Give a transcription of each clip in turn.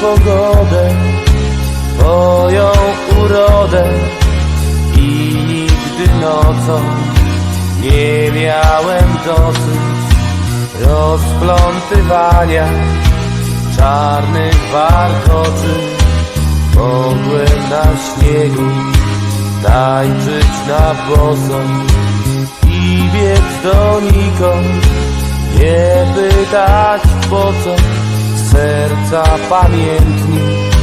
pogodę, twoją urodę i nigdy nocą nie miałem dosyć rozplątywania czarnych warkoczy. Mogłem na śniegu tańczyć na boso i biec donikąd, nie pytać po co serca pamiętnik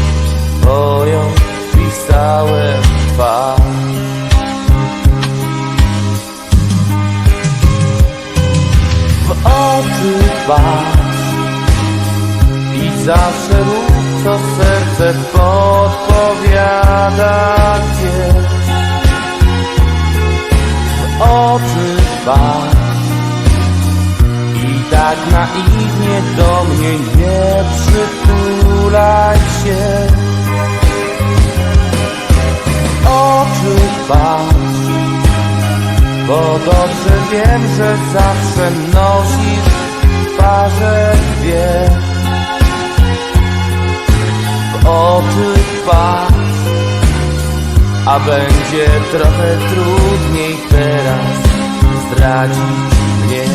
wpisałem twarz. W oczy patrz i zawsze rób co serce podpowiada do mnie nie przytulaj się oczy patrz bo dobrze wiem, że zawsze nosisz parze dwie w oczy patrz, a będzie trochę trudniej teraz zdradzić mnie.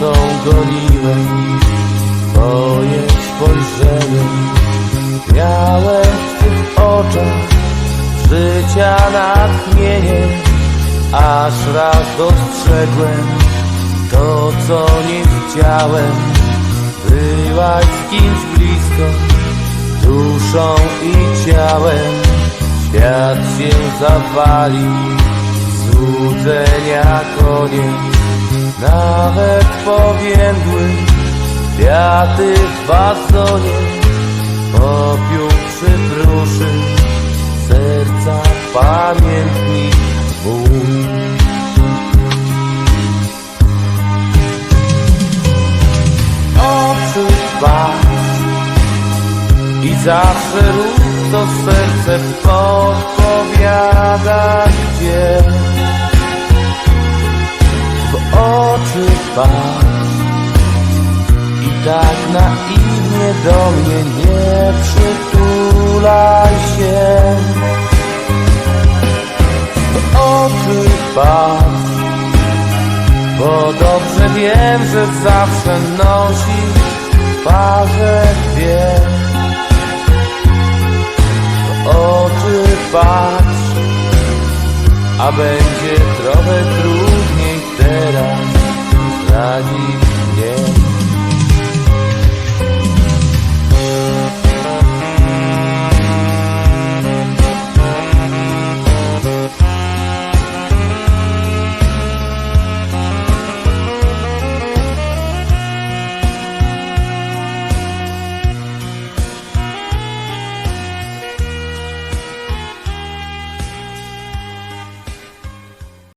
Nocą goniłem twoje spojrzenie. Miałem w tych oczach życia natchnienie. Aż raz dostrzegłem to, co nie chciałem Byłaś z kimś blisko, duszą i ciałem. Świat się zawalił, złudzenia koniec powiędły kwiaty w wazonie Popiół przypruszy serca pamiętnik mój Oczy patrz i zawsze rób co serce podpowiada gdzie oczy patrz i tak naiwnie do mnie nie przytulaj się. W oczy patrz bo dobrze wiem, że zawsze nosisz w parze dwie. W oczy patrz a będzie trochę trudniej